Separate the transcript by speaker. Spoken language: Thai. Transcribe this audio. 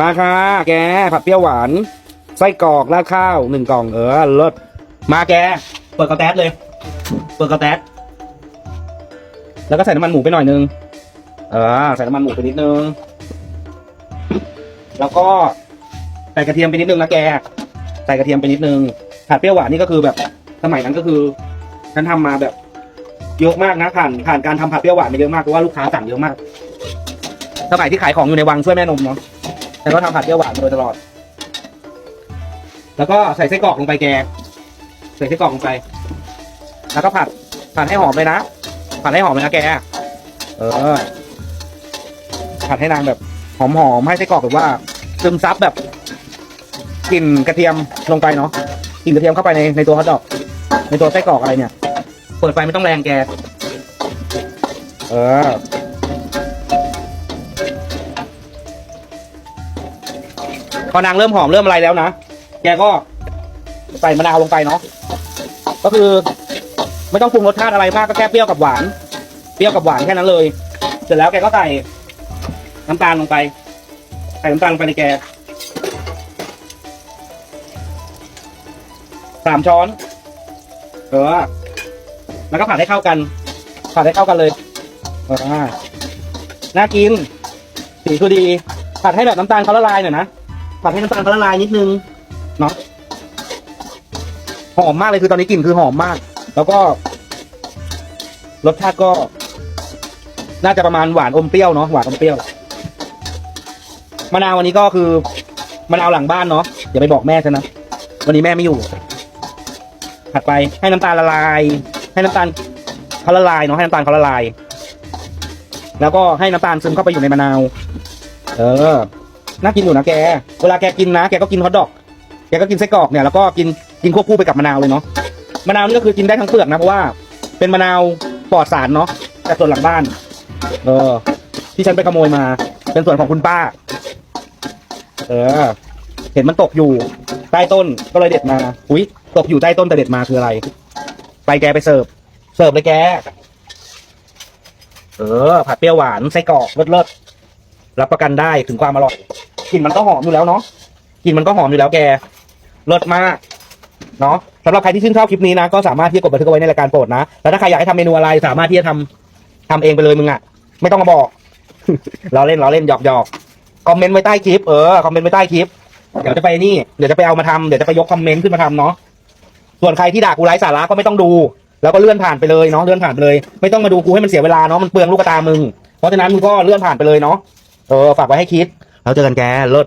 Speaker 1: มาค่ะ แกผัดเปรี้ยวหวานไส้กรอกราดข้าวหนึ่งกล่องเออเลิศมาแก เปิดกระแตสเลย เปิดกระแตสแล้วก็ใส่น้ำมันหมูไปหน่อยนึง เออใส่น้ำมันหมูไปนิดนึง แล้วก็ใส่กระเทียมไปนิดนึงนะแก ใส่กระเทียมไปนิดนึงผัดเปรี้ยวหวานนี่ก็คือแบบ สมัยนั้นก็คือฉันทำมาแบบเยอะมากนะผ่านผ่านการทำผัดเปรี้ยวหวานมาเยอะมากเพราะว่าลูกค้าสั่งเยอะมากสมัยที่ขายของอยู่ในวังช่วยแม่นมเนาะ ฉันก็ทำผัดเปรี้ยวหวานมาโดยตลอด แล้วก็ใส่ไส้กรอกลงไปแกใส่ไส้กรอกลงไป แล้วก็ผัด ผัดให้หอมเลยนะ ผัดให้หอมเลยนะแก เออ ผัดให้นางแบบหอมๆให้ไส้กรอกแบบว่าซึมซับแบบกลิ่นกระเทียมลงไปเนาะ กลิ่นกระเทียมเข้าไปในในตัวฮอทดอก ในตัวไส้กรอกอะไรเนี่ย เปิดไฟไม่ต้องแรงแก เออ พอนางเริ่มหอมเริ่มอะไรแล้วนะแกก็ใส่มะนาวลงไปเนาะก็คือ ไม่ต้องปรุงรสชาติอะไรมากก็แค่เปรี้ยวกับหวาน เปรี้ยวกับหวานแค่นั้นเลย เสร็จแล้วแกก็ใส่น้ำตาลลงไป ใส่น้ำตาลลงไปในแกสามช้อนเออแล้วก็ผัดให้เข้ากัน ผัดให้เข้ากันเลยเออน่ากินสีคือดีผัดให้แบบน้ำตาลเขาละลายหน่อยนะ ผัดให้น้ำตาลเขาละลายนิดนึงเนาะหอมมากเลยคือตอนนี้กลิ่นคือหอมมาก แล้วก็ รสชาติก็ น่าจะประมาณหวานอมเปรี้ยวเนาะหวานอมเปรี้ยวมะนาววันนี้ก็คือมะนาวหลังบ้านเนาะอย่าไปบอกแม่ฉันนะวันนี้แม่ไม่อยู่ผัดไปให้น้ำตาลละลาย ให้น้ำตาลเขาละลายเนาะให้น้ำตาลเขาละลาย แล้วก็ให้น้ำตาลซึมเข้าไปอยู่ในมะนาว เออ น่ากินอยู่นะแก เวลาแกกินนะ แกก็กินฮอทดอก แกก็กินไส้กรอกเนี่ย แล้วก็กินกินควบคู่ไปกับมะนาวเลยเนาะ มะนาวนี่ก็คือกินได้ทั้งเปลือกนะ เพราะว่าเป็นมะนาวปลอดสารเนาะจากส่วนหลังบ้าน เออ ที่ฉันไปขโมยมา เป็นส่วนของคุณป้า เออ เห็นมันตกอยู่ใต้ต้น ก็เลยเด็ดมา อุ้ยตกอยู่ใต้ต้นแต่เด็ดมาคืออะไร ไปแกไปเสิร์ฟ เสิร์ฟเลยแก เออ ผัดเปรี้ยวหวานไส้กรอกเลิศๆ รับประกันได้ถึงความอร่อยกลิ่นมันก็หอมอยู่แล้วเนาะกลิ่นมันก็หอมอยู่แล้วแกเลิศมากเนาะสำหรับใครที่ชื่นชอบคลิปนี้นะ ก็สามารถที่จะกดบันทึกเอาไว้ในรายการโปรดนะแล้วถ้าใครอยากให้ทำเมนูอะไรสามารถที่จะทำทำเองไปเลยมึงอะไม่ต้องมาบอกเราเล่นเราเล่นหยอกหยอกคอมเมนต์ไว้ใต้คลิปเออคอมเมนต์ไว้ใต้คลิปเดี๋ยวจะไปนี่เดี๋ยวจะไปเอามาทำเดี๋ยวจะไปยกคอมเมนต์ขึ้นมาทำเนาะส่วนใครที่ด่ากูไร้สาระก็ไม่ต้องดู แล้วก็เลื่อนผ่านไปเลยเนาะเลื่อนผ่านไปเลย ไม่ต้องมาดูกูให้มันเสียเวลาเนาะมันเปลืองลูกตามึงเพราะฉะนั้นมึงก็เลื่อนผ่านไปเลยเนาะ เออฝากไว้ให้คิด เราเจอกันแกเลิศ